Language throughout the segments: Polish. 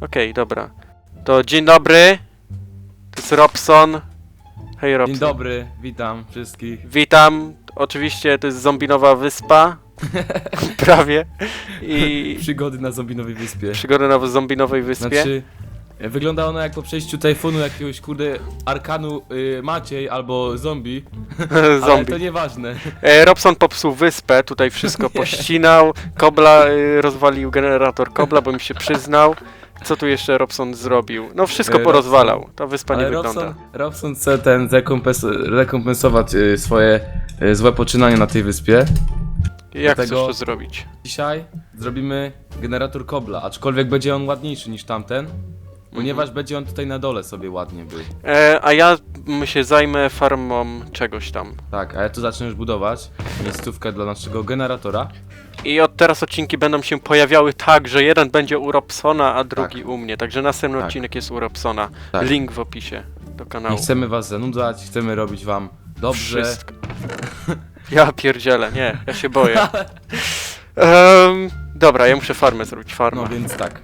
Okej, dobra. To dzień dobry. To jest Robson. Hej Robson. Dzień dobry, witam wszystkich. Witam. Oczywiście to jest zombinowa wyspa. Prawie. I Przygody na zombinowej wyspie. przygody na zombinowej wyspie. Znaczy, e, wygląda ono jak po przejściu tajfunu jakiegoś kurde arkanu y, Maciej albo zombie, ale Zombie. to nieważne. E, Robson popsuł wyspę, tutaj wszystko pościnał. Kobla e, rozwalił generator kobla, bo mi się przyznał. Co tu jeszcze Robson zrobił? No wszystko E, porozwalał. Ta wyspa nie wygląda. Robson, Robson chce ten zrekompens- rekompensować y, swoje y, złe poczynanie na tej wyspie. Jak dlatego- chcesz to zrobić? Dzisiaj zrobimy generator kobla, aczkolwiek będzie on ładniejszy niż tamten, ponieważ będzie on tutaj na dole sobie ładnie był. E, a ja m, się zajmę farmą czegoś tam. Tak, a ja tu zacznę już budować miejscówkę dla naszego generatora. I od teraz odcinki będą się pojawiały tak, że jeden będzie u Robsona, a drugi u mnie. Także następny Tak. odcinek jest u Robsona. Tak. Link w opisie do kanału. Nie chcemy was zanudzać, chcemy robić wam dobrze. Wszystko. Ja pierdzielę, nie, ja się boję. Em, dobra, ja muszę farmę zrobić, farmę. No więc tak.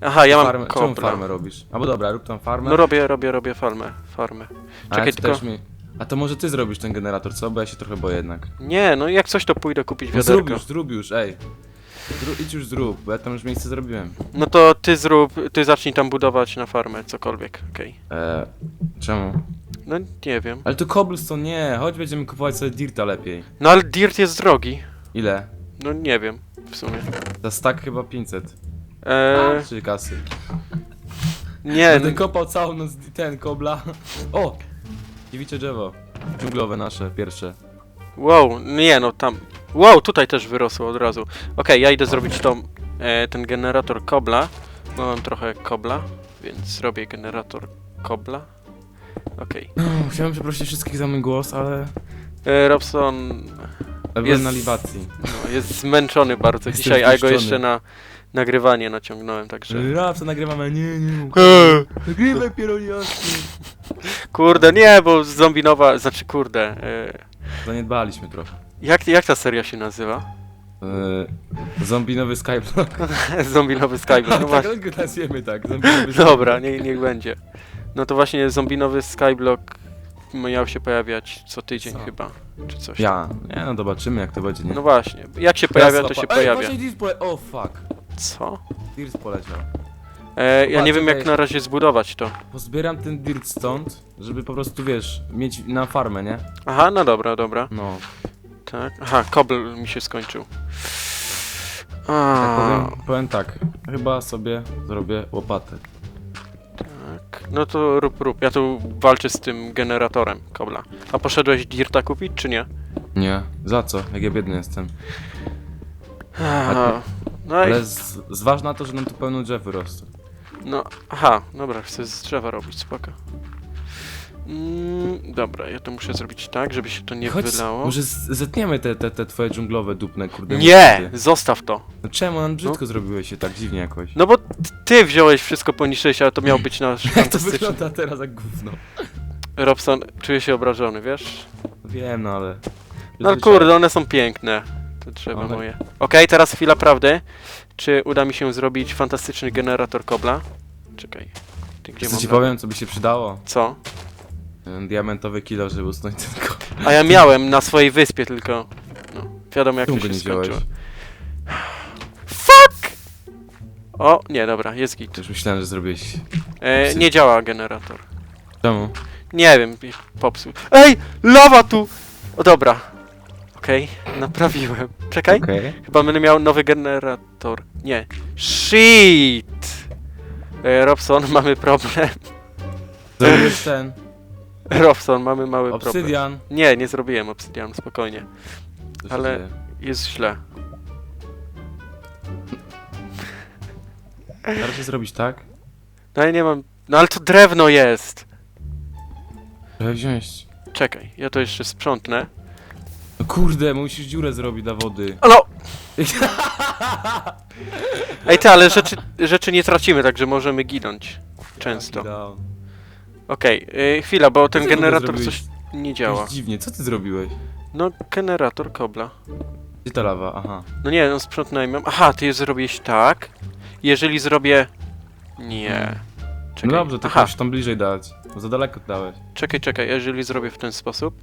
Aha, ja mam farmę, czemu kobla. farmę robisz? Albo dobra, rób tam farmę. No robię, robię, robię farmę, farmę. a, czekaj, ja tylko- też mi... a to może ty zrobisz ten generator, co? Bo ja się trochę boję jednak. Nie, no jak coś to pójdę kupić No zrób wiaderko. już, zrób już, ej. Zrób, idź już zrób, bo ja tam już miejsce zrobiłem. No to ty zrób, ty zacznij tam budować na farmę, cokolwiek, okej. Eee, czemu? No nie wiem. Ale tu cobblestone nie, chodź będziemy kupować sobie dirta lepiej. No ale dirt jest drogi. Ile? No nie wiem, w sumie. Za stack chyba 500. Eee, Czy kasy. nie, Będę kopał całą noc ten kobla. O! Dziewicze drzewo. Dżunglowe nasze, pierwsze. wow, nie no tam. Wow, tutaj też wyrosło od razu. Okej, ja idę zrobić tą, e, ten generator kobla, bo mam trochę kobla, więc zrobię generator kobla. Okej. Chciałem przeprosić wszystkich za mój głos, ale... E, Robson Jest- na libacji. no, jest zmęczony bardzo Jestem dzisiaj, a go zniszczony. jeszcze na nagrywanie naciągnąłem, także... Rap, co nagrywamy? Nie, nie. Nagrywaj pieroniasty. Kurde, nie, bo zombinowa, znaczy kurde, e, Zaniedbaliśmy trochę. jak, jak ta seria się nazywa? Yy, zombinowy Skyblock. Zombinowy Skyblock, no tak, właśnie. tak, nazwiemy tak. Zombinowy Dobra, nie, niech będzie. No to właśnie zombinowy Skyblock miał się pojawiać co tydzień Co? chyba, czy coś. Ja. Nie, no zobaczymy jak to będzie, nie? No właśnie, jak się pojawia, to się Ej, pojawia. właśnie Dirs pole... O, fuck. Co? Dirs poleciał. E, ja Chyba, nie wiem jak na razie zbudować to. Pozbieram ten dirt stąd, żeby po prostu, wiesz, mieć na farmę, nie? Aha, no dobra, dobra. No. Tak. Aha, kobl mi się skończył. Tak A, powiem, powiem tak. Chyba sobie zrobię łopatę. tak. No to rób, rób. Ja tu walczę z tym generatorem kobla. A poszedłeś dirta kupić, czy nie? Nie. Za co? Jak ja biedny jestem. Aha. No i... Ale z, zważ na to, że nam tu pełno drzew wyrosło. No, aha, dobra, chcę z drzewa robić, spoko. Mm, dobra, ja to muszę zrobić tak, żeby się to nie Chodź, wylało. może z- zetniemy te, te, te twoje dżunglowe dupne, kurde. Nie! Zostaw to! No czemu? On brzydko zrobiłeś się tak dziwnie jakoś. No bo t- ty wziąłeś wszystko poniżej, ale to miał być nasz Jak to fantastyczny... wygląda teraz jak gówno? Robson czuje się obrażony, wiesz? Wiem, no ale... No ale kurde, one są piękne, te drzewa One- moje. Okej, teraz chwila prawdy. Czy uda mi się zrobić fantastyczny generator kobla? Czekaj. Ty gdzie Co mam ci powiem, co by się przydało? Co? Ten Diamentowy kilo, żeby usunąć ten ko- A ja miałem na swojej wyspie tylko... No, wiadomo jak Czemu to go się nie wziąłeś? skończyło. Fuck! O, nie, dobra, jest git. Już myślałem, że zrobiłeś... E, nie działa generator. Czemu? Nie wiem, popsuł. Ej! Lawa tu! O, dobra. Okej, naprawiłem. Czekaj. Okej. Chyba będę miał nowy generator. Nie. Shit! E, Robson, mamy problem. Zrobiłeś ten... Robson, mamy mały problem. Obsydian. Nie, nie zrobiłem obsydianu, spokojnie. Co się Ale- dzieje? Jest źle. Da się zrobić tak? No ja nie mam... No ale to drewno jest! Trzeba wziąć... Czekaj, ja to jeszcze sprzątnę. No kurde, musisz dziurę zrobić dla wody. O, No! Ej ty, ale rzeczy, rzeczy nie tracimy, także możemy ginąć. Często. Down. Okej, y, chwila, bo ten ty w ogóle generator coś nie działa. Jakoś dziwnie, co ty zrobiłeś? No, generator kobla. Gdzie ta lawa? Aha. No nie, no sprzątnąłem ją. Aha, ty je zrobiłeś tak. Jeżeli zrobię Nie. No Czekaj. dobrze, to Aha, musisz tam bliżej dać. Bo za daleko dałeś. czekaj, czekaj. Jeżeli zrobię w ten sposób,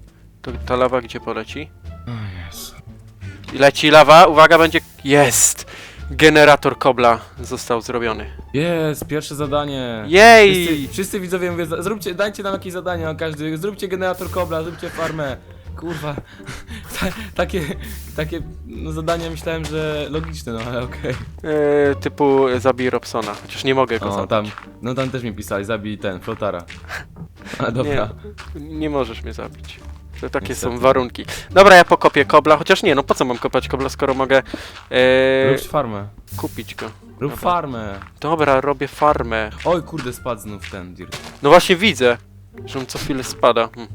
to ta lawa gdzie poleci? O Jezu. I Leci lawa, uwaga, będzie... Jest! Generator kobla został zrobiony. Jest, pierwsze zadanie. Jej! Wszyscy, wszyscy widzowie mówią, za- zróbcie, dajcie nam jakieś zadanie na każdy, zróbcie generator kobla, zróbcie farmę. Kurwa, Ta, takie, takie no, zadania myślałem, że logiczne, no ale okej. E, typu zabij Robsona, chociaż nie mogę go O, zabić. tam, no tam też mi pisali, zabij ten, flotara. Ale dobra. Nie, nie możesz mnie zabić. To takie Niestety. są warunki. Dobra, ja pokopię kobla, chociaż nie, no po co mam kopać kobla, skoro mogę e, Rób farmę. kupić go. Rób Dobra. farmę. Dobra, robię farmę. Oj, kurde, spadł znów ten dirt. No właśnie widzę, że on co chwilę spada. Hm.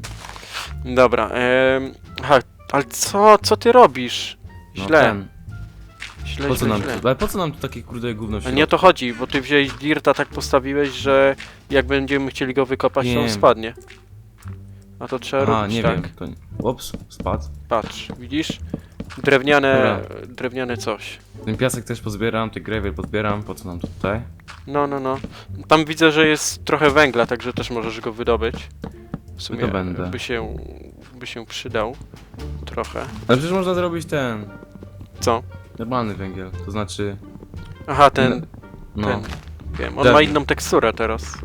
Dobra, em, aha, ale co, co ty robisz? No, Źle, ten. źle, Po co źle, nam źle. ale po co nam tu takie kurde gówno w A środku? nie o to chodzi, bo ty wziąłeś dirta tak postawiłeś, że jak będziemy chcieli go wykopać, to on spadnie. A to trzeba A, robić nie tak. wiem. To... nie- Ups, spadł. Patrz, widzisz? Drewniane, drewniane coś. Ten piasek też pozbieram, ten gravel pozbieram, po co nam tutaj? No, no, no. Tam widzę, że jest trochę węgla, także też możesz go wydobyć. W sumie Wydobędę. by się, by się przydał trochę. Ale przecież można zrobić ten, Co? normalny węgiel, to znaczy, Aha, ten, no, ten, wiem. On ma Drewno. inną teksturę teraz.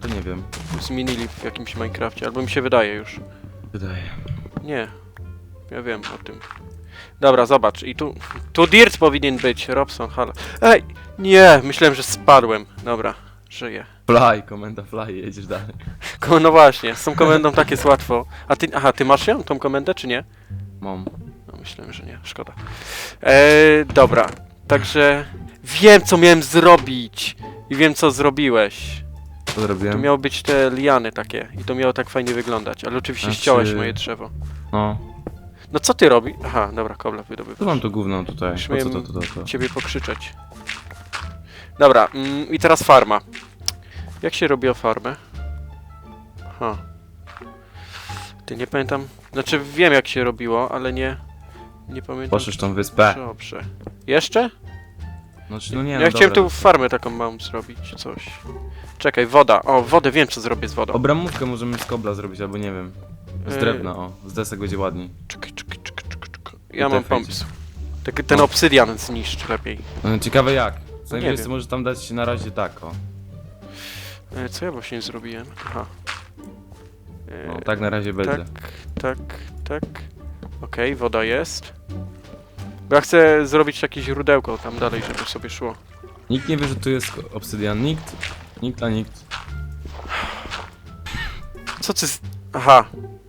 To nie wiem, Zmienili w jakimś Minecrafcie, albo mi się wydaje już. wydaje. Nie. Ja wiem o tym. Dobra, zobacz. I tu. Tu Dirt powinien być. Robson, halo. Ej! Nie! Myślałem, że spadłem. Dobra, żyję. Fly, komenda fly, jedziesz dalej. Ko- No właśnie, z tą komendą tak jest łatwo. A ty. Aha, ty masz ją, tą komendę, czy nie? Mam. No, myślałem, że nie. Szkoda. Eee, dobra. Także. Wiem, co miałem zrobić. I wiem, co zrobiłeś. Co To zrobiłem? miały być te liany takie. I to miało tak fajnie wyglądać. Ale oczywiście Znaczy- ściąłeś moje drzewo. No, No co ty robisz? Aha, dobra, kobla wydobywasz. mam tu gówno tutaj? Po co to, to, to, to? ciebie pokrzyczeć. Dobra, mm, i teraz farma. Jak się robiło farmę? Aha. Ty nie pamiętam. Znaczy wiem jak się robiło, ale nie. Nie pamiętam. Poszesz tą wyspę. Dobrze. Jeszcze? Znaczy, no nie, ja no chciałem dobra. tu farmę taką małą zrobić, coś. Czekaj, woda. O, wodę wiem co zrobię z wodą. Obramówkę możemy z kobla zrobić, albo nie wiem. Z Yy. drewna, o. Z desek będzie ładniej. Czekaj, czekaj, czekaj, czekaj, czekaj. Ja mam pomysł. Taki, ten No. obsydian zniszcz lepiej. No, ciekawe jak. Co najwyżej wiem. możesz tam dać na razie tak, o. E, Co ja właśnie zrobiłem? Aha. E, No, tak na razie będzie. Tak, tak, tak. Okej, woda jest. Bo ja chcę zrobić jakieś źródełko tam dalej, żeby sobie szło. Nikt nie wie, że tu jest obsydian. Nikt. Nikt, a nikt. Co ty z... Aha,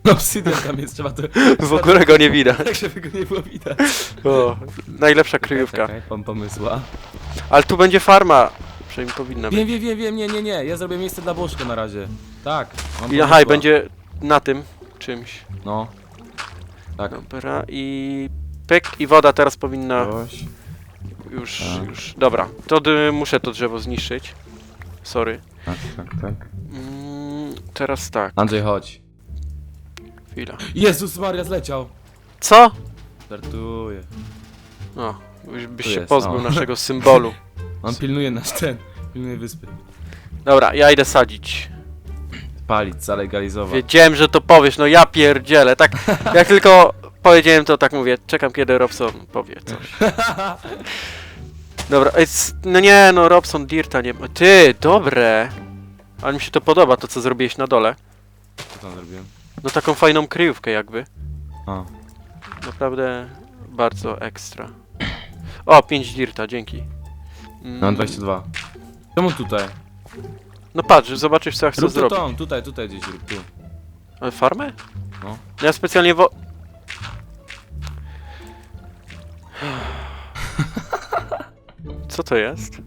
No, obsydian tam jest, trzeba to... w ogóle go nie widać. Tak, żeby go nie było widać. O, najlepsza kryjówka. Czekaj, mam pomysła. Ale tu będzie farma. Przynajmniej powinna być. Wiem, wiem, wiem, wiem, nie, nie, nie. Ja zrobię miejsce dla Bożka na razie. Tak. Mam I, aha, i pomysła. będzie na tym czymś. No. Tak. Dobra, i pyk, i woda teraz powinna Coś. już, Tak. już... Dobra, to d- muszę to drzewo zniszczyć. Sorry. Tak, tak, tak. Mm, teraz tak, Andrzej, chodź. chwila. Jezus Maria zleciał. Co? Żartuję. O, byś, byś Tu się jest, pozbył o. naszego symbolu. On pilnuje nasz ten. Pilnuje wyspy. Dobra, ja idę sadzić. Palić, zalegalizować. Wiedziałem, że to powiesz, no ja pierdzielę. Tak, jak tylko powiedziałem to, tak mówię, czekam kiedy Robson powie coś. Dobra, c- no nie, no Robson Dirta nie ma. Ty, dobre. Ale mi się to podoba, to co zrobiłeś na dole. Co tam zrobiłem? No taką fajną kryjówkę jakby. A. Naprawdę bardzo ekstra. O, 5 Dirta, dzięki. Mm, Mam 22. Czemu tutaj? No patrz, zobaczysz co ja chcę Rób to zrobić. tą, tutaj, tutaj gdzieś rób tu. Ale farmę? No. Ja specjalnie wo... Co to jest?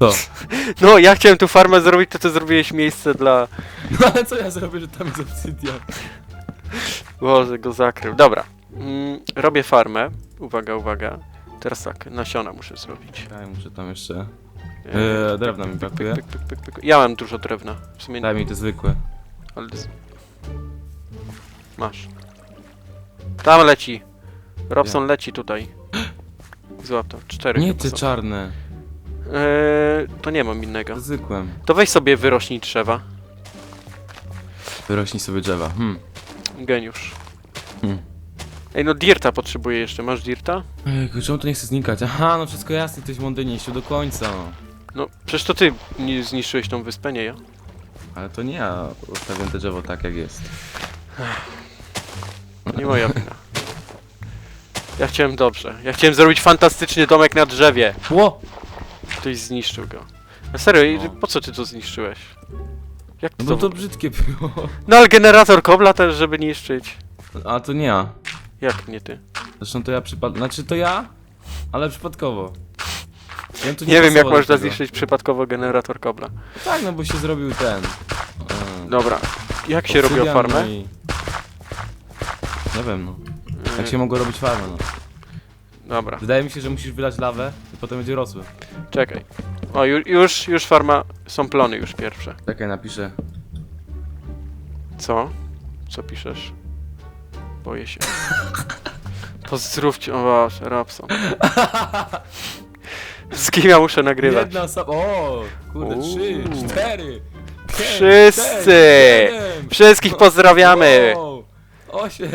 Co? No, ja chciałem tu farmę zrobić, to ty zrobiłeś miejsce dla... No ale co ja zrobię, że tam jest obsydian? Boże, go zakrył. Dobra. Mm, robię farmę. Uwaga, uwaga. Teraz tak, nasiona muszę zrobić. Daj, muszę tam jeszcze... Eee, drewna mi brakuje. pyk, pyk, pyk, pyk. Ja mam dużo drewna. W sumie Daj mi te zwykłe. Ale... z- Masz. Tam leci. Robson leci tutaj. Złap to. Cztery Nie chyba są. czarne. Eee, to nie mam innego. Zwykłem. To weź sobie wyrośnij drzewa. Wyrośnij sobie drzewa. Hmm. Geniusz. Hmm. Ej, no dirta potrzebuję jeszcze. Masz dirta? Ejku, czemu to nie chce znikać? Aha, no wszystko jasne, ktoś mądry nie do końca. no. No, przecież to ty zniszczyłeś tą wyspę, nie ja. Ale to nie ja ustawiam te drzewo tak jak jest. To nie moja wina. Ja chciałem dobrze. Ja chciałem zrobić fantastyczny domek na drzewie. Ło! Ktoś zniszczył go. A serio, i No. po co ty to zniszczyłeś? Jak No to? bo to brzydkie było. No ale generator kobla też, żeby niszczyć. A to nie ja. Jak nie ty? Zresztą to ja przypad... Znaczy to ja, ale przypadkowo. Ja tu Nie, wiem jak pasował do można tego. zniszczyć przypadkowo generator kobla. Tak, no bo się zrobił ten. e, Dobra. Jak się robiło obsydian, farmę? no i- Nie wiem, no. Jak się mogło robić farmę, no. Dobra, Wydaje mi się, że musisz wylać lawę i potem będzie rosły. czekaj. O, ju, już, już farma, są plony już pierwsze. Czekaj, napiszę. Co? Co piszesz? Boję się. Pozdrówcie, o Boże, Robson. Z kim ja muszę nagrywać? Jedna osoba. O! Kurde, Uuu. trzy, cztery, pięć, Wszyscy! sześć, siedem, Wszystkich pozdrawiamy! wow, Osiem.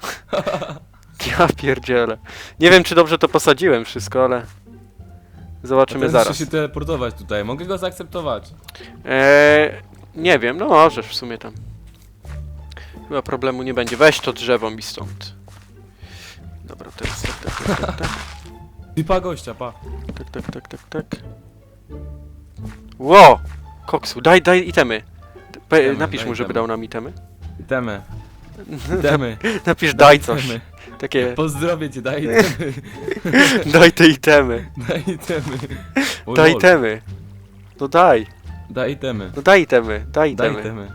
Ja pierdzielę. Nie wiem, czy dobrze to posadziłem wszystko, ale... Zobaczymy zaraz. Muszę się teleportować tutaj. Mogę go zaakceptować. Eee, nie wiem, no możesz w sumie tam. Chyba problemu nie będzie. Weź to drzewo mi stąd. Dobra, teraz tak, tak, tak, tak, tak, I pa gościa, pa. tak, tak, tak, tak, tak. Ło! Koksu, daj, daj itemy. Itemy, napisz daj mu, żeby itemy. dał nam itemy. Itemy. Itemy. Napisz daj coś. Itemy. Takie, Pozdrowię cię, daj itemy. daj te itemy. Daj itemy. O, Daj lol. itemy. No daj, Daj itemy. no daj itemy, daj Daj itemy. itemy.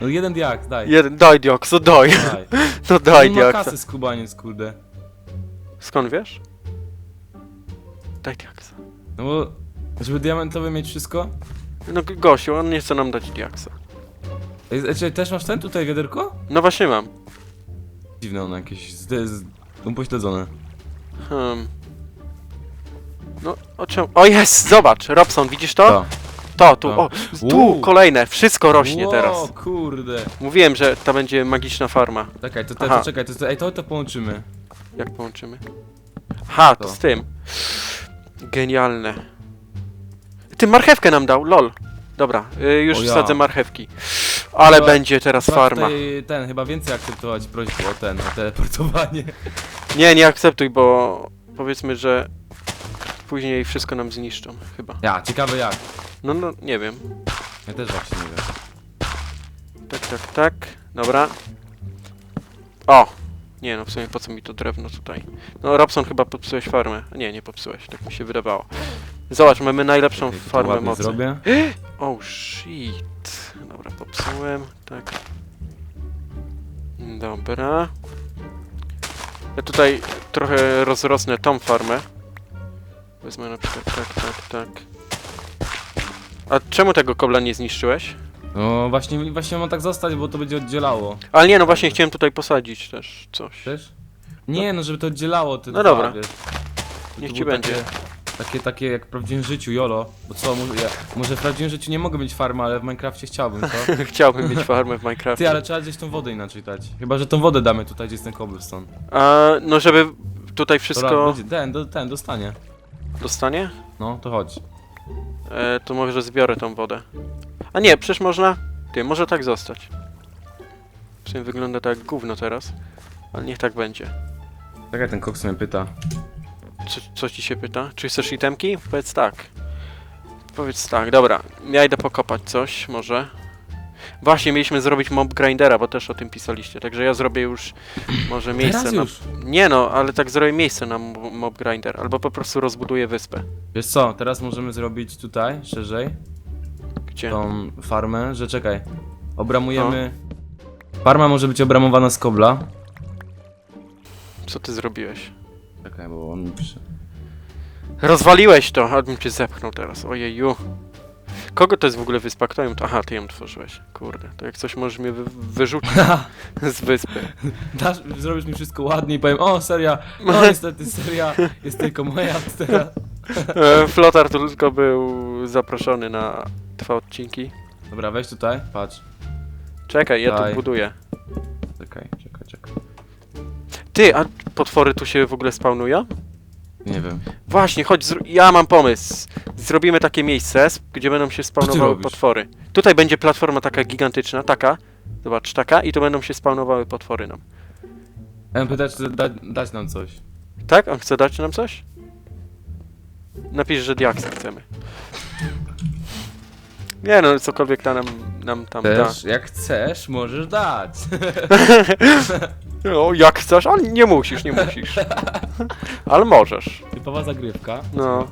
No jeden diak, daj. Jeden, daj diaks, no daj. Daj. No daj On ma kasy skubaniec, kurde. Skąd wiesz? Daj diaksa. No bo, żeby diamentowy mieć wszystko? No Gosiu, on nie chce nam dać diaksa. Ej, czy też masz ten tutaj wiaderko? No właśnie mam. Dziwne ono jakieś, z, z, upośledzone. Hmm. No, o czym? O jest, zobacz, Robson, widzisz to? To. To, tu, To. o, tu, Uuu. kolejne, wszystko rośnie Ło, teraz. kurde. Mówiłem, że to będzie magiczna farma. Czekaj, to, Aha. to czekaj, to, to, ej, to, to połączymy. Jak połączymy? Ha, to To. z tym. Genialne. Ty marchewkę nam dał, lol. Dobra, y, już O ja. wsadzę marchewki. Ale będzie teraz Trzeba farma. tutaj, ten, chyba więcej akceptować prośbę o ten, o teleportowanie. Nie, nie akceptuj, bo powiedzmy, że później wszystko nam zniszczą, chyba. Ja, ciekawe jak. No, no, nie wiem. Ja też właśnie nie wiem. Tak, tak, tak. Dobra. O! Nie no, w sumie po co mi to drewno tutaj? No, Robson chyba popsułeś farmę. Nie, nie popsułeś, tak mi się wydawało. Zobacz, mamy najlepszą Czekaj, to farmę ładnie mocy. zrobię. Oh shit. Dobra, popsułem. Tak. Dobra. Ja tutaj trochę rozrosnę tą farmę. Wezmę na przykład tak, tak, tak. A czemu tego kobla nie zniszczyłeś? No właśnie, właśnie ma tak zostać, bo to będzie oddzielało. Ale nie, no właśnie chciałem tutaj posadzić też coś. Też? Nie, no żeby to oddzielało te No dwa, dobra. wiesz. Żeby Niech to ci było będzie. Takie, takie, takie jak w prawdziwym życiu, jolo. Bo co, może, ja, może w prawdziwym życiu nie mogę mieć farmy, ale w Minecrafcie chciałbym, co? Chciałbym mieć farmę w Minecrafcie. Ty, ale trzeba gdzieś tą wodę inaczej dać. Chyba, że tą wodę damy tutaj, gdzie jest ten cobblestone. A, no żeby tutaj Dobra, wszystko będzie, ten, do, ten, dostanie. dostanie, No, to chodź. e, to może zbiorę tą wodę. A nie, przecież można... Ty, może tak zostać. W sumie wygląda tak jak gówno teraz. Ale niech tak będzie. Czekaj, ten koks mnie pyta. Co, coś ci się pyta? Czy chcesz itemki? Powiedz tak. Powiedz tak, dobra. Ja idę pokopać coś, może. Właśnie, mieliśmy zrobić mob grindera, bo też o tym pisaliście. Także ja zrobię już może miejsce Teraz na... już. Nie no, ale tak zrobię miejsce na mo- mob grinder. Albo po prostu rozbuduję wyspę. Wiesz co, teraz możemy zrobić tutaj, szerzej, Gdzie? tą farmę, że czekaj. Obramujemy... Farma może być obramowana z kobla. Co ty zrobiłeś? Czekaj, bo on mi pisze. Rozwaliłeś to, abym cię zepchnął teraz. Ojeju. Kogo to jest w ogóle wyspa? Kto ją... Aha, ty ją tworzyłeś. Kurde, to jak coś możesz mnie wy wyrzucić z wyspy. Dasz, zrobisz mi wszystko ładnie i powiem, o seria, no niestety seria jest tylko moja teraz. E, Flotar tu tylko był zaproszony na dwa odcinki. Dobra, weź tutaj, patrz. Czekaj, ja Daj. tu buduję. Czekaj. Ty, a potwory tu się w ogóle spawnują? Nie wiem. Właśnie, chodź, ja mam pomysł. Zrobimy takie miejsce, s- gdzie będą się spawnowały robisz? potwory. Tutaj będzie platforma taka gigantyczna, taka. Zobacz, taka i tu będą się spawnowały potwory nam. Pytać, czy da, dać nam coś. Tak? On chce dać nam coś? Napisz, że diaksy chcemy. Nie no, cokolwiek ta nam, nam tam da. Też, jak chcesz, możesz dać. No, jak chcesz, ale nie musisz, nie musisz. Ale możesz. Typowa zagrywka. No.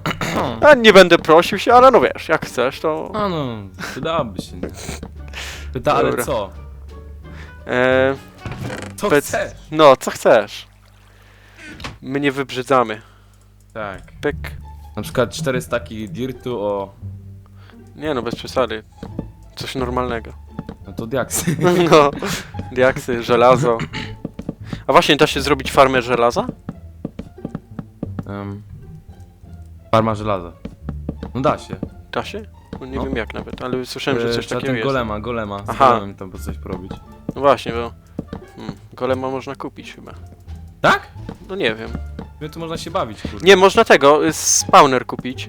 A nie będę prosił się, ale no wiesz, jak chcesz, to... A no, przydałoby się, nie? Pyta, ale Dobra. co? E, Co chcesz? no, co chcesz? My nie wybrzydzamy. Tak. Pyk. Na przykład cztery staki dirtu o... Nie no, bez przesady. Coś normalnego. No to diaksy. No, diaksy, żelazo. A właśnie, da się zrobić farmę żelaza? Um, farma żelaza. No da się. Da się? No, nie No. wiem jak nawet, ale słyszałem, że E, coś trzeba takiego ten jest. golema, golema. Z Aha. golemem tam po coś porobić. No właśnie, bo... Hmm, golema można kupić chyba. Tak? No nie wiem. No tu można się bawić, kurde. Nie, można tego, y, spawner kupić.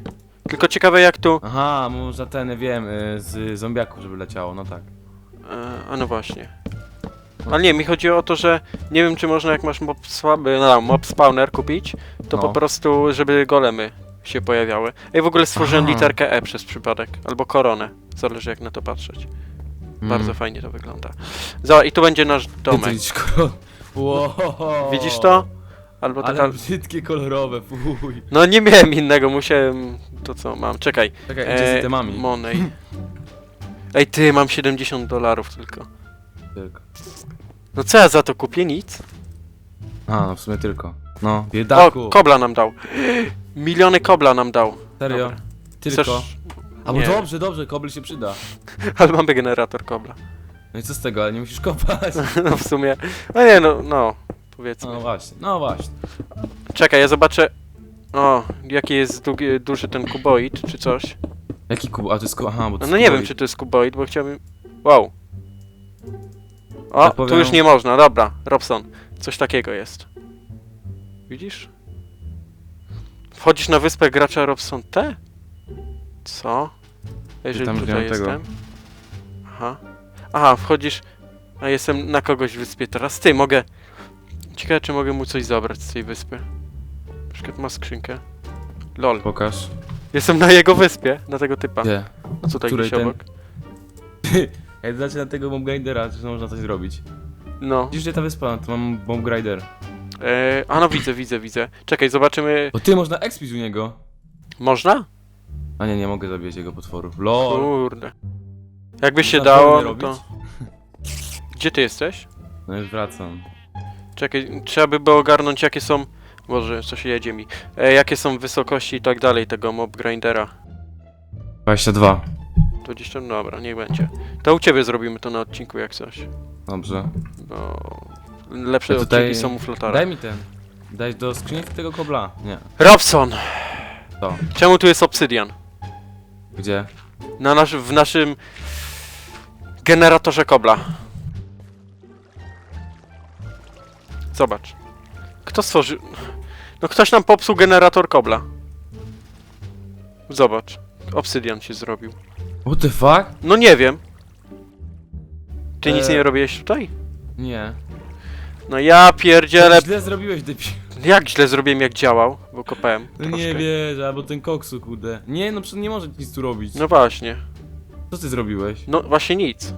Tylko ciekawe jak tu... Aha, można ten, wiem, y, z zombiaków, żeby leciało, no tak. E, a no właśnie. Ale nie, mi chodzi o to, że nie wiem czy można jak masz mob, słaby, no, mob spawner kupić, to No. po prostu, żeby golemy się pojawiały. Ej, w ogóle stworzyłem Aha. literkę E przez przypadek, albo koronę, zależy jak na to patrzeć. Bardzo Mm. fajnie to wygląda. Zobacz, i tu będzie nasz domek. Wow. Widzisz to? Albo taka... Ale brzydkie, kolorowe, fuj. No nie miałem innego, musiałem... To co mam? Czekaj. Czekaj, gdzie z E, itemami? Monej. Ej, ty, mam 70 dolarów tylko. Tylko. No co ja za to kupię? Nic. A, no w sumie tylko. No, O, biedaku. kobla nam dał. Miliony kobla nam dał. Serio? Dobra. Tylko? Chcesz... A bo Nie. dobrze, dobrze, kobel się przyda. Ale mamy generator kobla. No i co z tego, ale nie musisz kopać. No w sumie. No nie, no, no. Powiedzmy. No właśnie, no właśnie. Czekaj, ja zobaczę. O, jaki jest długi, duży ten kuboid, czy coś. Jaki. A to jest. Aha, bo to No, no nie wiem, czy to jest kuboid, bo chciałbym. Wow. O, Tak tu powiem- już nie można, dobra, Robson. Coś takiego jest. Widzisz? Wchodzisz na wyspę gracza Robson T? Co? Jeżeli tam tutaj wziąłem tego. jestem. Aha. Aha, wchodzisz. A jestem na kogoś wyspie teraz. Ty, mogę. Ciekawe, czy mogę mu coś zabrać z tej wyspy. Na przykład ma skrzynkę. Lol. Pokaż. Jestem na jego wyspie, na tego typa. Gdzie? No tutaj Której gdzieś ten? obok. Jak dacie na tego Bomb Grindera, czy można coś zrobić? No. Widzisz, gdzie ta wyspa? To mam Bomb Grinder. E, a no widzę, widzę, widzę. Czekaj, zobaczymy. Bo ty, można expić u niego. Można? A nie, nie mogę zabijać jego potworów. LOL. Kurde. Jakby się Można dało, no robić? to... Gdzie ty jesteś? No już wracam. Czekaj, trzeba by było ogarnąć jakie są... Boże, coś jedzie mi. E, jakie są wysokości i tak dalej tego mob grindera. 22. 20, no dobra, niech będzie. To u ciebie zrobimy to na odcinku jak coś. Dobrze. Bo... Lepsze Ja tutaj- odcinki są u Flotara. Daj mi ten. Daj do skrzyni tego kobla. Nie. Robson! To. Czemu tu jest obsydian? Gdzie? Na nasz, w naszym generatorze kobla. Zobacz. Kto stworzył... No ktoś nam popsuł generator kobla. Zobacz. Obsydian się zrobił. What the fuck? No nie wiem. Ty nic Eee. nie robiłeś tutaj? Nie. No ja pierdzielę... Źle zrobiłeś, debil. Jak źle zrobiłem jak działał, bo kopałem No troszkę. nie wierzę, albo ten koksu, kurde. Nie, no przecież nie może nic tu robić. No właśnie. Co ty zrobiłeś? No właśnie nic.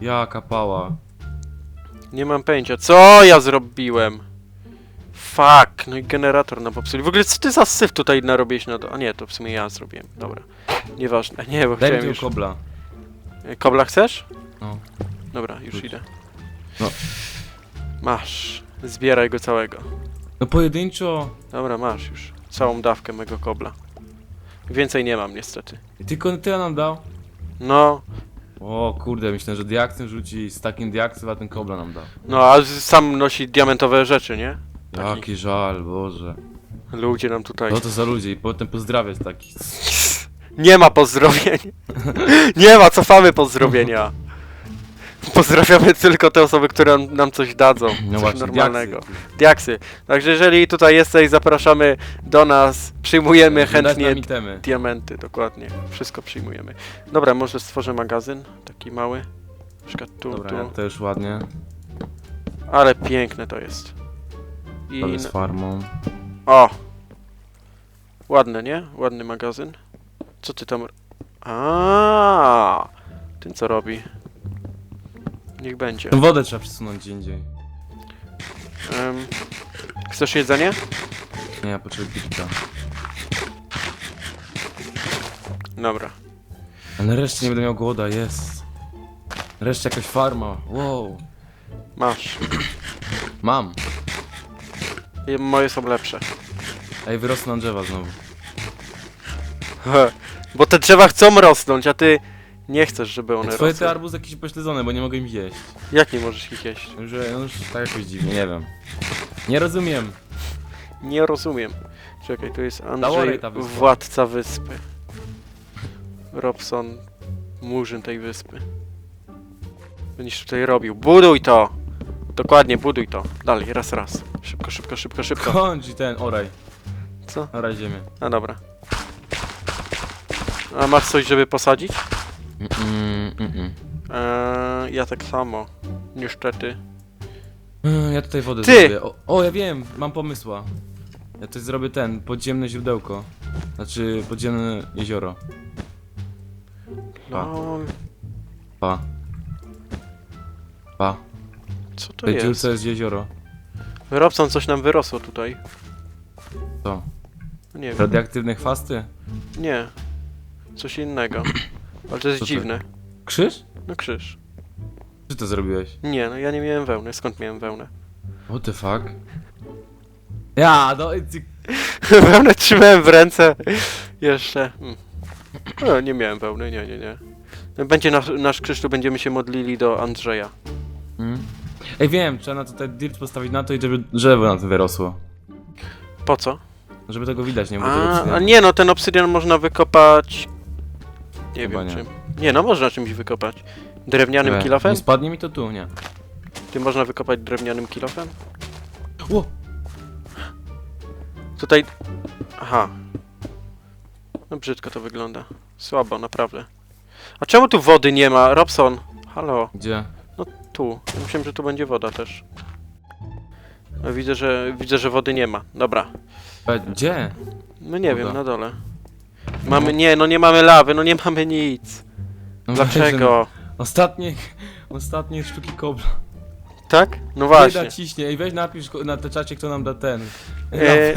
Jaka pała. Nie mam pojęcia. Co ja zrobiłem? Fuck, no i generator nam popsuli. W ogóle co ty za syf tutaj narobiłeś na to? A nie, to w sumie ja zrobiłem. Dobra. Nieważne. Nie, bo Daj mi chciałem tego już... kobla. E, Kobla chcesz? No. Dobra, już Rzuć. idę. No. Masz. Zbieraj go całego. No pojedynczo. Dobra, masz już. Całą dawkę mego kobla. Więcej nie mam niestety. Tylko tyle nam dał. No, O kurde, myślę, że diaksem rzuci z takim diaksem, a ten kobla nam dał. no a z- sam nosi diamentowe rzeczy, nie? Taki. Jaki żal, boże. Ludzie nam tutaj... No to za ludzie i potem pozdrawiać taki. Nie ma pozdrowień. Nie ma, cofamy pozdrowienia. Pozdrawiamy tylko te osoby, które nam- coś dadzą. No coś właśnie, normalnego. diaksy. Diaksy. Także jeżeli tutaj jesteś, zapraszamy do nas. Przyjmujemy nam chętnie itemy. diamenty, dokładnie. Wszystko przyjmujemy. Dobra, może stworzę magazyn, taki mały. Na przykład tu, Dobra, tu. też ładnie. Ale piękne to jest. I... Prawie z farmą. O! Ładne, nie? Ładny magazyn. Co ty tam... A, Ten co robi? Niech będzie. Tą wodę trzeba przesunąć gdzie indziej. Em, chcesz jedzenie? Nie, ja potrzebuję pitka. Dobra. A nareszcie nie będę miał głoda, jest. Nareszcie jakaś farma. Wow. Masz. Mam. I Moje są lepsze. Ej, wyrosną drzewa znowu. Bo te drzewa chcą rosnąć, a ty nie chcesz, żeby one Twoje te rosły. arbuzy jakieś pośledzone, bo nie mogę im jeść. Jak nie możesz ich jeść? No już tak jakoś dziwnie, nie wiem. Nie rozumiem. Nie rozumiem. Czekaj, tu jest Andrzej, ta wyspa. władca wyspy. Robson, murzyn tej wyspy. Będziesz tutaj robił. Buduj to! Dokładnie, buduj to. Dalej, raz, raz. Szybko, szybko, szybko, szybko. Kończ ten, oraj. Co? Oraj ziemię. A dobra. A masz coś, żeby posadzić? Mm, mm, mm. Eee, ja tak samo. Niestety. Mm, Ja tutaj wodę Ty! zrobię. O, o, ja wiem, mam pomysła. Ja tutaj zrobię ten, podziemne źródełko. Znaczy, podziemne jezioro. Pa. Lol. Pa. Pa. Co to tej jest? dziurce jest jezioro. Robson, coś nam wyrosło tutaj. Co? Nie wiem. Radioaktywne chwasty? Nie. Coś innego. Ale to jest Co to? dziwne. Krzyż? No krzyż. Czy to zrobiłeś? Nie, no ja nie miałem wełny. Skąd miałem wełnę? What the fuck? Ja, no i ty... wełnę trzymałem w ręce. Jeszcze. Hmm. No, nie miałem wełny, nie, nie, nie. Będzie nasz, nasz krzyż, to będziemy się modlili do Andrzeja. Mm. Ej, wiem, trzeba na tutaj dirt postawić na to i żeby drzewo na tym wyrosło. Po co? Żeby tego widać, nie? Tego A, a nie, no ten obsydian można wykopać... Nie Chyba wiem nie. czym. Nie, no można czymś wykopać. Drewnianym Nie, kilofem? Nie spadnie mi to tu, nie. Ty można wykopać drewnianym kilofem? Ło! Tutaj... Aha. No brzydko to wygląda. Słabo, naprawdę. A czemu tu wody nie ma? Robson! Halo, Gdzie? Tu. Myślałem, że tu będzie woda też. No, widzę, że widzę, że wody nie ma. Dobra. E, Gdzie? No nie wiem, Woda. na dole. Mamy, nie, no nie mamy lawy, no nie mamy nic. No Dlaczego? no. Ostatnie, ostatnie sztuki kobla. Tak? No Nie właśnie. da ciśnie. Ej, weź napisz ko- na te czacie, kto nam da ten. E,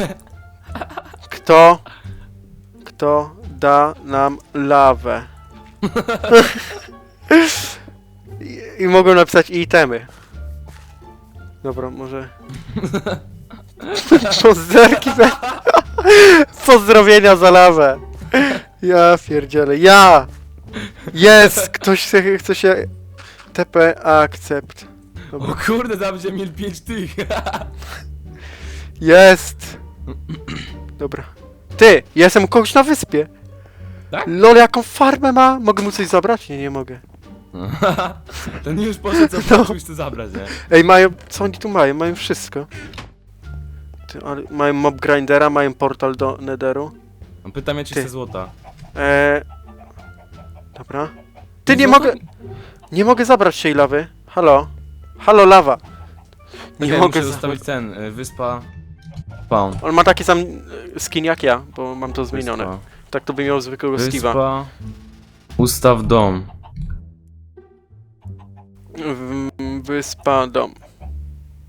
kto, kto da nam lawę? I, I mogą napisać itemy. Dobra, może... Pozdrowki za... Pozdrowienia za lawę. Ja pierdzielę. Ja! Jest! Ktoś chce, chce się... TP akcept. Dobra. O kurde, tam będzie mieli 5 tych. Jest! Dobra. Ty! Jestem kogoś na wyspie! Tak? Lol, jaką farmę ma? Mogę mu coś zabrać? Nie, nie mogę. Ten już poszedł, co No. no. już chce zabrać, nie? Ej, mają... Co oni tu mają? Mają wszystko. Ty, ale mają mob grindera, mają portal do netheru. On pyta mnie, czy Ty. chce złota. Eee... Dobra. Ty, nie mogę... Nie mogę zabrać tej lawy. Halo? Halo, lawa. Nie mogę muszę zabrać. zostawić ten, y, wyspa... Spawn. On ma taki sam e, skin jak ja, bo mam to zmienione. Wyspa. Tak to by miał zwykłego Steve'a. Wyspa... Ustaw dom. W- Wyspa dom.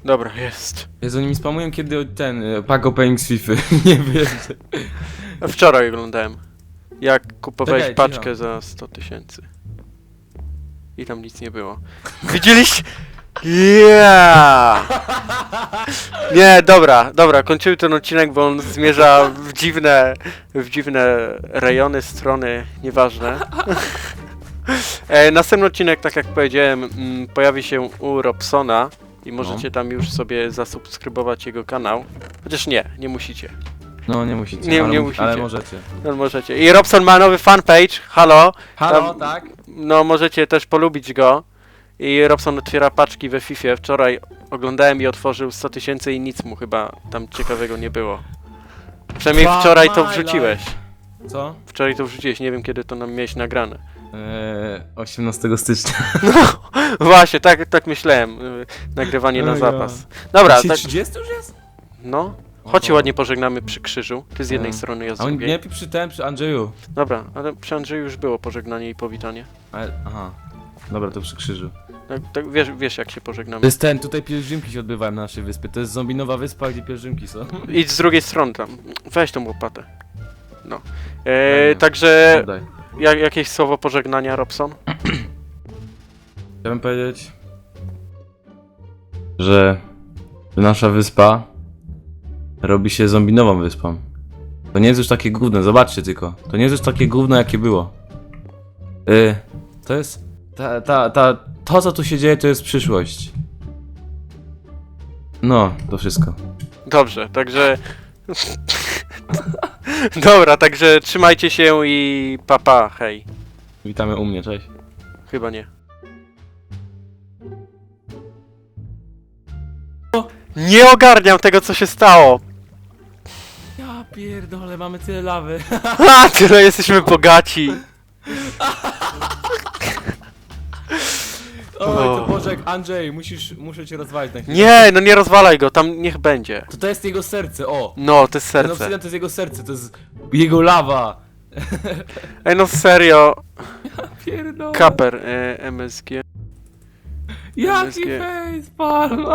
Dobra, jest. Jezu, oni mi spamują kiedy ten, y, opening z FIFA. nie wiem. Wczoraj oglądałem. Jak kupowałeś Czekaj, paczkę cicho. za 100 tysięcy. I tam nic nie było. Widzieliście? Yeah! Nie, dobra, dobra, kończymy ten odcinek, bo on zmierza w dziwne, w dziwne rejony, strony, nieważne. E, następny odcinek, tak jak powiedziałem, mm, pojawi się u Robsona i możecie tam już sobie zasubskrybować jego kanał. Chociaż nie, nie musicie. No nie musicie, Nie- ale, nie mu- ale musicie. możecie. No możecie. I Robson ma nowy fanpage, halo. Halo, Tam- tak? No możecie też polubić go. I Robson otwiera paczki we FIFA. Wczoraj oglądałem i otworzył 100 tysięcy i nic mu chyba tam ciekawego nie było. Przynajmniej wczoraj to wrzuciłeś. Co? Wczoraj to wrzuciłeś, nie wiem kiedy to nam miałeś nagrane. Eee, 18 stycznia. Właśnie, tak, tak myślałem. y, Nagrywanie na zapas. Dobra, Dzisiaj tak, 30 już jest? no. Chodź się ładnie pożegnamy przy krzyżu. Ty z jednej No. strony, ja z A on drugiej. nie przy tym, przy Andrzeju. Dobra, ale przy Andrzeju już było pożegnanie i powitanie. Ale, aha. Dobra, to przy krzyżu. Tak, tak wiesz, wiesz jak się To pożegnamy. jest ten, tutaj pielgrzymki się odbywają na naszej wyspie. To jest zombinowa wyspa, gdzie pielgrzymki są. Idź z drugiej strony tam. Weź tą łopatę. No. E, mi. także Oddaj. Jak, jakieś słowo pożegnania, Robson? Chciałbym powiedzieć, że nasza wyspa robi się zombinową wyspą. To nie jest już takie gówno, zobaczcie tylko. To nie jest już takie gówno, jakie było. Y, to jest. Ta, ta, ta, to, co tu się dzieje, to jest przyszłość. No, to wszystko. Dobrze, także. Dobra, także trzymajcie się i papa, hej. Witamy u mnie, cześć. Chyba nie. Nie ogarniam tego, co się stało. Ja pierdolę, mamy tyle lawy. A, tyle jesteśmy bogaci. Oj, to O. Bożek, Andrzej, musisz, muszę cię rozwalić na chwilę. Nie, no nie rozwalaj go, tam niech będzie. To to jest jego serce, o. No, to jest Ten serce. obsydian to jest jego serce, to jest jego lawa. Ej, no serio. Pierdolę. Kaper, e, MSG. Jaki MSG. face palm.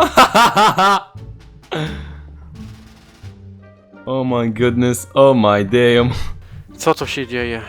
oh my goodness, oh my damn. Co to się dzieje?